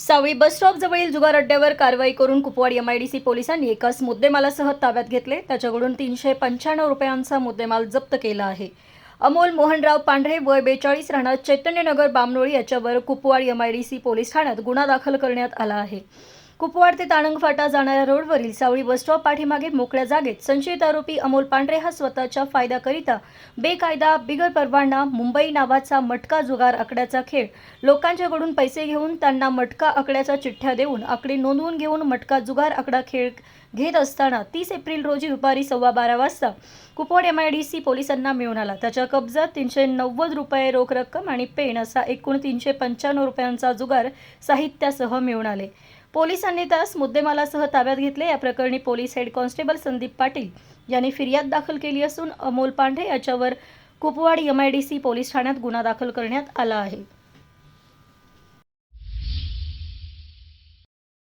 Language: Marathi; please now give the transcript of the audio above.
सावळी बस स्टॉप जवळील जुगार अड्ड्यावर कारवाई करून कुपवाड एमआयडीसी पोलिसांनी एकाच मुद्देमालासह ताब्यात घेतले. त्याच्याकडून तीनशे पंच्याण्णव रुपयांचा मुद्देमाल जप्त केला आहे. अमोल मोहनराव पांढरे वय बेचाळीस राहणार चैतन्यनगर बामनोळी याच्यावर कुपवाड एमआयडीसी पोलीस ठाण्यात गुन्हा दाखल करण्यात आला आहे. कुपवाड ते ताणंग फाटा जाणाऱ्या रोडवरील सावळी बस स्टॉप पाठीमागे मोकळ्या जागेत संशयित आरोपी अमोल पांढरे हा स्वतःच्या फायद्याकरिता बेकायदा बिगर परवाना मुंबई नावाचा मटका जुगार आकड्याचा खेळ लोकांच्याकडून पैसे घेऊन त्यांना मटका आकड्याच्या चिठ्ठ्या देऊन आकडे नोंदवून घेऊन मटका जुगार आकडा खेळ घेत असताना तीस एप्रिल रोजी दुपारी सव्वा बारा वाजता Kupwad M I D C पोलिसांना मिळून आला. त्याच्या कब्जात तीनशे नव्वद रुपये रोख रक्कम आणि पेन असा एकूण तीनशे पंच्याण्णव रुपयांचा जुगार साहित्यासह मिळून आले. पोलिसांनी त्यास मुद्देमालासह ताब्यात घेतले. या प्रकरणी police head constable Sandeep Patil यांनी फिर्याद दाखल केली असून अमोल पांढरे याच्यावर Kupwad M I D C police ठाण्यात गुन्हा दाखल करण्यात आला आहे.